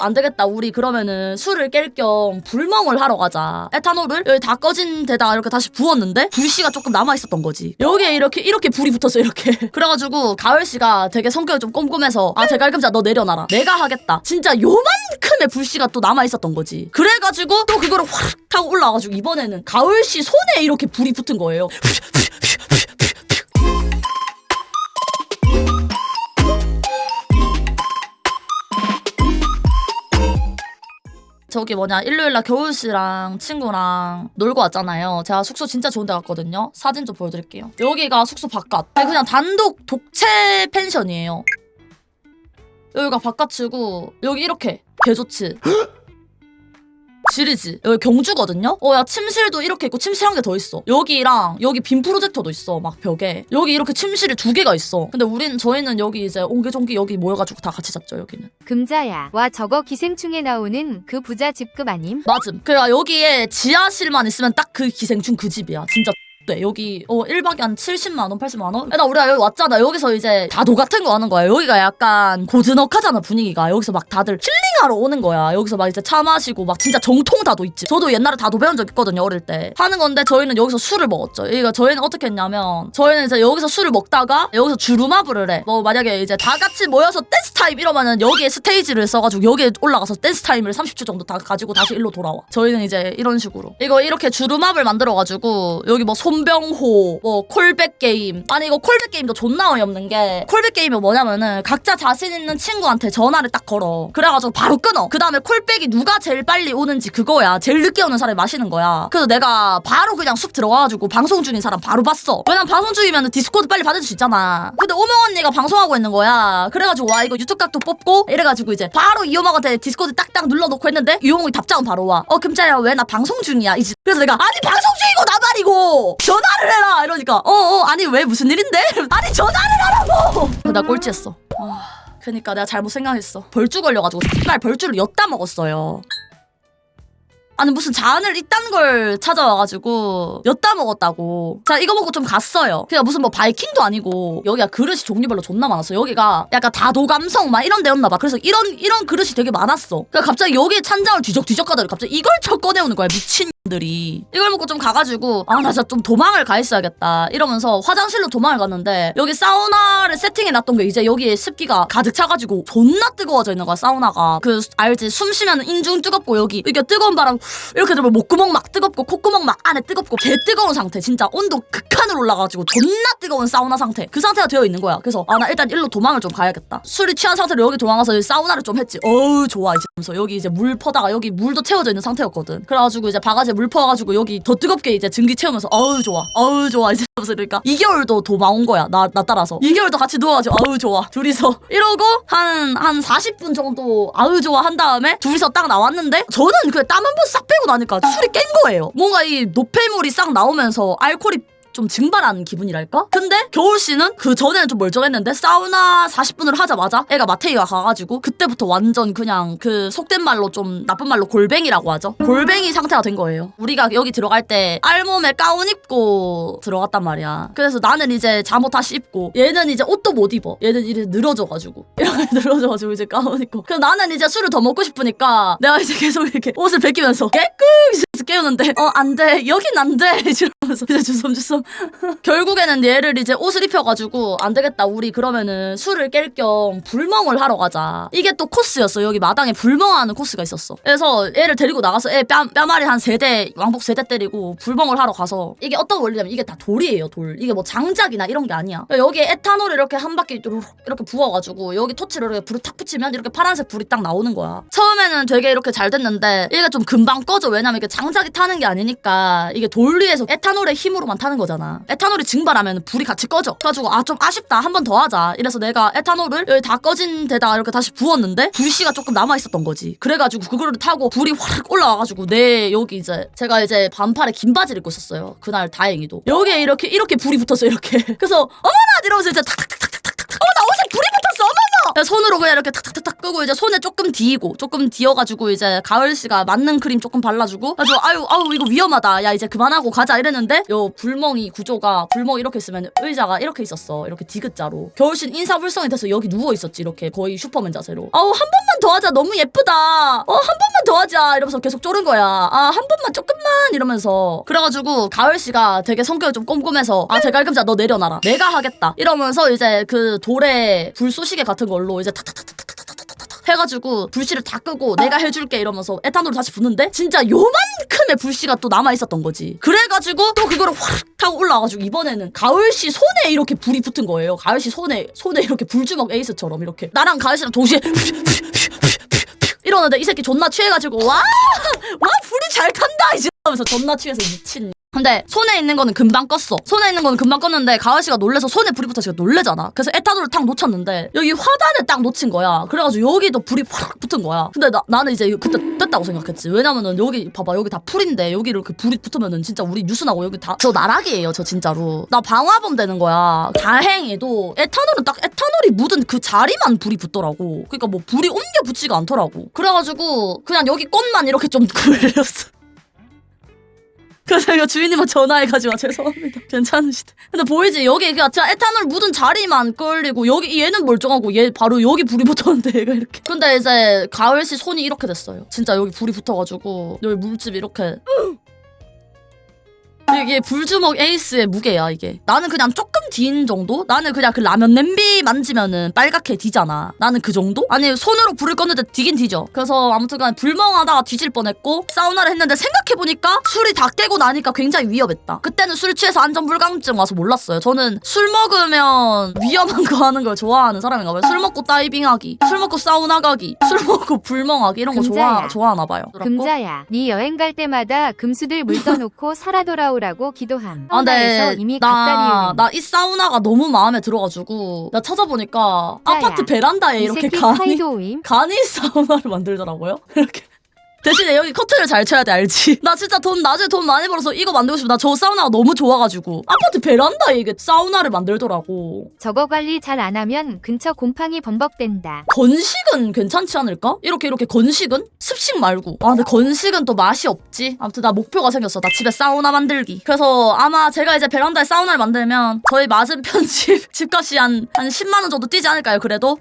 안 되겠다. 우리 그러면은 술을 깰 겸 불멍을 하러 가자. 에탄올을 여기 다 꺼진 데다가 이렇게 다시 부었는데 불씨가 조금 남아 있었던 거지. 여기에 이렇게 이렇게 불이 붙었어 이렇게. 그래가지고 가을 씨가 되게 성격이 좀 꼼꼼해서 아 대갈금자 너 내려놔라. 내가 하겠다. 진짜 요만큼의 불씨가 또 남아 있었던 거지. 그래가지고 또 그거를 확 하고 올라와가지고 이번에는 가을 씨 손에 이렇게 불이 붙은 거예요. 저기 뭐냐 일요일날 겨울 씨랑 친구랑 놀고 왔잖아요. 제가 숙소 진짜 좋은 데 갔거든요. 사진 좀 보여드릴게요. 여기가 숙소 바깥. 그냥 단독 독채 펜션이에요. 여기가 바깥이고 여기 이렇게 개 좋지. 지리지. 여기 경주거든요. 어 야 침실도 이렇게 있고 침실 한 개 더 있어. 여기랑 여기 빔 프로젝터도 있어. 막 벽에 여기 이렇게 침실이 두 개가 있어. 근데 우린 저희는 여기 이제 옹기종기 여기 모여가지고 다 같이 잤죠 여기는. 금자야. 와 저거 기생충에 나오는 그 부자 집급 아님? 맞음. 그니까 여기에 지하실만 있으면 딱 그 기생충 그 집이야. 진짜 네, 여기 어 1박에 한 70만 원, 80만 원? 일단 우리가 여기 왔잖아. 여기서 이제 다도 같은 거 하는 거야. 여기가 약간 고즈넉하잖아 분위기가. 여기서 막 다들 힐링 하러 오는 거야. 여기서 막 이제 차 마시고 막 진짜 정통 다도 있지. 저도 옛날에 다도 배운 적 있거든요. 어릴 때. 하는 건데 저희는 여기서 술을 먹었죠. 그러니까 저희는 어떻게 했냐면 저희는 이제 여기서 술을 먹다가 여기서 주루마블을 해. 뭐 만약에 이제 다 같이 모여서 댄스 타임 이러면은 여기에 스테이지를 써가지고 여기에 올라가서 댄스 타임을 30초 정도 다 가지고 다시 일로 돌아와. 저희는 이제 이런 식으로. 이거 이렇게 주루마블 만들어가지고 여기 뭐 손병호, 뭐 콜백 게임. 아니 이거 콜백 게임도 존나 어이없는 게 콜백 게임이 뭐냐면은 각자 자신 있는 친구한테 전화를 딱 걸어. 그래가지고 바로 끊어. 그 다음에 콜백이 누가 제일 빨리 오는지 그거야. 제일 늦게 오는 사람이 마시는 거야. 그래서 내가 바로 그냥 숲 들어가가지고 방송 중인 사람 바로 봤어. 왜냐면 방송 중이면 디스코드 빨리 받을 수 있잖아. 근데 오명 언니가 방송하고 있는 거야. 그래가지고 와 이거 유튜브 각도 뽑고 이래가지고 이제 바로 이호망한테 디스코드 딱딱 눌러놓고 했는데 이호망이 답장은 바로 와. 어 금자야 왜 나 방송 중이야. 이제 그래서 내가 아니 방송 중이고 나발이고 전화를 해라 이러니까 어어 아니 왜 무슨 일인데? 아니 전화를 하라고. 나 꼴찌했어. 아, 그니까 내가 잘못 생각했어. 벌주 걸려가지고 정말 벌주를 엿다 먹었어요. 아니 무슨 잔을 이딴 걸 찾아와가지고 엿다 먹었다고. 자 이거 먹고 좀 갔어요. 그냥 무슨 뭐 바이킹도 아니고 여기가 그릇이 종류별로 존나 많았어 여기가 약간 다도감성 막 이런 데였나 봐. 그래서 이런 이런 그릇이 되게 많았어. 그러니까 갑자기 여기에 찬장을 뒤적뒤적 하더니 갑자기 이걸 쳐 꺼내오는 거야 미친 들이 이걸 먹고 좀 가가지고 아 나 진짜 좀 도망을 가 있어야겠다. 이러면서 화장실로 도망을 갔는데 여기 사우나를 세팅해 놨던 게 이제 여기에 습기가 가득 차가지고 존나 뜨거워져 있는 거야 사우나가. 그 알지? 숨 쉬면 인중 뜨겁고 여기 이게 뜨거운 바람 이렇게 들면 목구멍 막 뜨겁고 콧구멍 막 안에 뜨겁고 개 뜨거운 상태. 진짜 온도 극한으로 올라가지고 존나 뜨거운 사우나 상태. 그 상태가 되어 있는 거야. 그래서 아 나 일단 일로 도망을 좀 가야겠다. 술이 취한 상태로 여기 도망가서 사우나를 좀 했지. 어우 좋아. 이제 하면서 여기 이제 물 퍼다가 여기 물도 채워져 있는 상태였거든. 그래가지고 이제 바가지에 물 퍼가지고 여기 더 뜨겁게 이제 증기 채우면서 어우 좋아 어우 좋아. 이제 하면서 그러니까 2개월도 도망 온 거야 나, 나 따라서. 2개월도 같이 누워가지고 아우 좋아 둘이서. 이러고 한한 40분 정도 아우 좋아 한 다음에 둘이서 딱 나왔는데 저는 그냥 땀 한 번 싹 빼고 나니까 술이 깬 거예요. 뭔가 이 노폐물이 싹 나오면서 알코올이 좀 증발하는 기분이랄까? 근데 겨울 씨는 그 전에는 좀 멀쩡했는데 사우나 40분을 하자마자 애가 마테이가 가가지고 그때부터 완전 그냥 그 속된 말로 좀 나쁜 말로 골뱅이라고 하죠. 골뱅이 상태가 된 거예요. 우리가 여기 들어갈 때 알몸에 가운 입고 들어갔단 말이야. 그래서 나는 이제 잠옷 다시 입고 얘는 이제 옷도 못 입어. 얘는 이제 늘어져가지고 이렇게 늘어져가지고 이제 가운 입고. 그래서 나는 이제 술을 더 먹고 싶으니까 내가 이제 계속 이렇게 옷을 벗기면서 깨끗 깨우는데 어 안 돼. 여긴 안 돼. 이러면서 이제 주섬주섬 결국에는 얘를 이제 옷을 입혀가지고 안 되겠다 우리 그러면은 술을 깰 겸 불멍을 하러 가자. 이게 또 코스였어. 여기 마당에 불멍하는 코스가 있었어. 그래서 얘를 데리고 나가서 얘 뺨, 뺨알이 한 세 대 왕복 세 대 때리고 불멍을 하러 가서 이게 어떤 원리냐면 이게 다 돌이에요 돌. 이게 뭐 장작이나 이런 게 아니야. 여기에 에탄올을 이렇게 한 바퀴 이렇게 부어가지고 여기 토치를 이렇게 불을 탁 붙이면 이렇게 파란색 불이 딱 나오는 거야. 처음에는 되게 이렇게 잘 됐는데 이게 좀 금방 꺼져. 왜냐면 이게 장작 이 타는 게 아니니까 이게 돌 위에서 에탄올의 힘으로만 타는 거잖아. 에탄올이 증발하면 불이 같이 꺼져. 그래가지고 아 좀 아쉽다. 한 번 더 하자. 이래서 내가 에탄올을 여기 다 꺼진 데다가 이렇게 다시 부었는데 불씨가 조금 남아 있었던 거지. 그래가지고 그거를 타고 불이 확 올라와가지고 내 여기 이제 제가 이제 반팔에 긴 바지를 입고 있었어요. 그날 다행히도. 여기에 이렇게 이렇게 불이 붙었어 이렇게. 그래서 어머나! 이러면서 이제 탁탁탁탁탁탁. 어머나! 옷에 불이 붙었어 손으로 그냥 이렇게 탁탁탁탁 끄고 이제 손에 조금 뒤고 조금 뒤어가지고 이제 가을 씨가 맞는 크림 조금 발라주고. 그래서 아유 아유 이거 위험하다. 야 이제 그만하고 가자 이랬는데 요 불멍이 구조가 불멍 이렇게 있으면 의자가 이렇게 있었어. 이렇게 디귿자로. 겨울신 인사불성이 돼서 여기 누워 있었지 이렇게 거의 슈퍼맨 자세로. 아우 한 번만 더 하자. 너무 예쁘다. 어 한 번만 더 하자. 이러면서 계속 쪼른 거야. 아 한 번만 조금만 이러면서. 그래가지고 가을 씨가 되게 성격이 좀 꼼꼼해서 아 제갈금자 너 내려놔라. 내가 하겠다. 이러면서 이제 그 돌에 불쏘시개 같은 걸로 에탄올로 이제 타타타타타 해가지고 불씨를 다 끄고 내가 해줄게 이러면서 에탄올을 다시 부는데 진짜 요만큼의 불씨가 또 남아있었던 거지. 그래가지고 또 그거를 확 하고 올라와가지고 이번에는 가을씨 손에 이렇게 불이 붙은 거예요. 가을씨 손에 손에 이렇게 불주먹 에이스처럼 이렇게. 나랑 가을씨랑 동시에 이러는데 이 새끼 존나 취해가지고 와와 와, 불이 잘 탄다 이제 하면서 존나 취해서 미친. 근데 손에 있는 거는 금방 껐어. 손에 있는 거는 금방 껐는데 가을 씨가 놀래서 손에 불이 붙어 지가 놀래잖아. 그래서 에탄올을 탁 놓쳤는데 여기 화단에 딱 놓친 거야. 그래가지고 여기도 불이 확 붙은 거야. 근데 나, 나는 이제 그때 됐다고 생각했지. 왜냐면은 여기 봐봐 여기 다 풀인데 여기 이렇게 불이 붙으면은 진짜 우리 뉴스 나고 여기 다 저 나락이에요 저 진짜로. 나 방화범 되는 거야. 다행히도 에탄올은 딱 에탄올이 묻은 그 자리만 불이 붙더라고. 그러니까 뭐 불이 옮겨 붙지가 않더라고. 그래가지고 그냥 여기 꽃만 이렇게 좀 그렸어. 그래서 이거 주인님한테 전화해가지고 아, 죄송합니다. 괜찮으시대. 근데 보이지? 여기 그냥 에탄올 묻은 자리만 끌리고 여기 얘는 멀쩡하고 얘 바로 여기 불이 붙었는데 얘가 이렇게. 근데 이제 가을 씨 손이 이렇게 됐어요. 진짜 여기 불이 붙어가지고 여기 물집 이렇게. 이게 불주먹 에이스의 무게야 이게. 나는 그냥 조금 뒤인 정도? 나는 그냥 그 라면 냄비 만지면은 빨갛게 뒤잖아. 나는 그 정도? 아니 손으로 불을 껐는데 뒤긴 뒤져 그래서 아무튼간 불멍하다가 뒤질 뻔했고 사우나를 했는데 생각해보니까 술이 다 깨고 나니까 굉장히 위험했다. 그때는 술 취해서 안전불감증 와서 몰랐어요. 저는 술 먹으면 위험한 거 하는 걸 좋아하는 사람인가 봐요. 술 먹고 다이빙하기 술 먹고 사우나 가기 술 먹고 불멍하기 이런 거 좋아, 금자야. 좋아하나 봐요. 금자야, 네 여행 갈 때마다 금수들 물 떠놓고 살아 돌아오라 고 기도함. 아, 사우나에서 근데 이미 나, 갔다리우는 나이 사우나가 너무 마음에 들어가지고 나 찾아보니까. 아파트 베란다에 이 이렇게 새끼 간이 카이도임. 간이 사우나를 만들더라고요. 이렇게 대신에 여기 커튼을 잘 쳐야 돼 알지? 나 진짜 돈 나중에 돈 많이 벌어서 이거 만들고 싶어. 나 저 사우나가 너무 좋아가지고 아파트 베란다에 이게 사우나를 만들더라고. 저거 관리 잘 안 하면 근처 곰팡이 범벅된다. 건식은 괜찮지 않을까? 이렇게 이렇게 건식은 습식 말고. 아 근데 건식은 또 맛이 없지. 아무튼 나 목표가 생겼어. 나 집에 사우나 만들기. 그래서 아마 제가 이제 베란다에 사우나를 만들면 저희 맞은편 집 집값이 한 한 10만 원 정도 뛰지 않을까요? 그래도.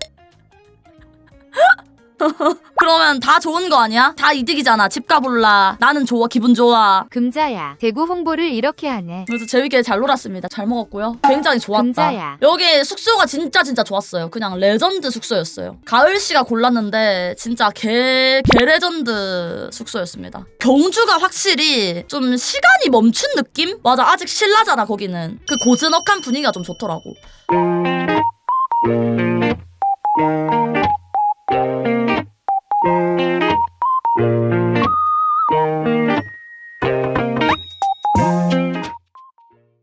그러면 다 좋은 거 아니야? 다 이득이잖아. 집값 올라. 나는 좋아. 기분 좋아. 금자야, 대구 홍보를 이렇게 하네. 그래서 재밌게 잘 놀았습니다. 잘 먹었고요. 굉장히 좋았다. 금자야. 여기 숙소가 진짜 진짜 좋았어요. 그냥 레전드 숙소였어요. 가을 씨가 골랐는데 진짜 개, 개 레전드 숙소였습니다. 경주가 확실히 좀 시간이 멈춘 느낌? 맞아. 아직 신라잖아, 거기는. 그 고즈넉한 분위기가 좀 좋더라고.